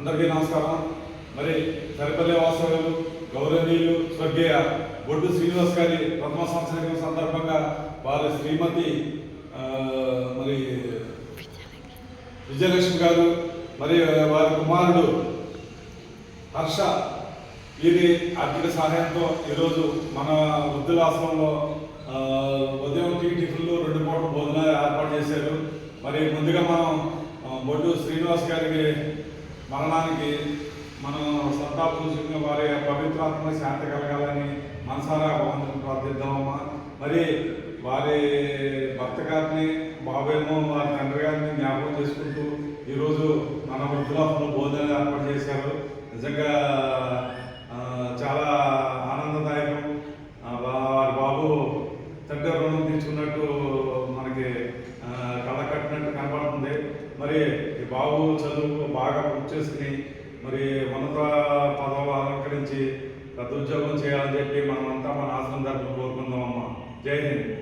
అందరికీ నమస్కారం. మరి సరిపల్లి వాసవులు గౌరవనీయులు స్వర్గీయ బొడ్డు శ్రీనివాస్ గారి ప్రథమ సంవత్సరం సందర్భంగా వారి శ్రీమతి మరి విజయలక్ష్మి గారు మరి వారి కుమారుడు హర్ష వీరి ఆర్థిక సహాయంతో ఈరోజు మన వృద్ధులాశ్రమంలో ఉదయం టీ టిఫిన్లు రెండు పూట భోజనాలు ఏర్పాటు చేశారు. మరి ముందుగా మనం బొడ్డు శ్రీనివాస్ గారికి మరణానికి మనం సంతాప సూచకంగా వారి పవిత్రాత్మ శాంతి కలగాలని మనసారా భగవంతుని ప్రార్థిద్దామమ్మా. మరి వారి భర్త గారిని బాబేమో వారి తండ్రి గారిని జ్ఞాపకం చేసుకుంటూ ఈరోజు మన వృద్ధులాపంలో భోజనాలు ఏర్పాటు చేశారు. నిజంగా చాలా ఆనందదాయకం. వారి బాబు తండ్రి రుణం తీర్చుకున్నట్టు మనకి కళ కట్టినట్టు కనబడుతుంది. మరి బాబు చదువు బాగా పూర్తి చేసుకుని మరి ఉన్నత పదవులు అలంకరించి పెద్ద ఉద్యోగం చేయాలని చెప్పి మనమంతా మన ఆశ్రమం తరఫున కోరుకుందాం అమ్మా జై హింద్.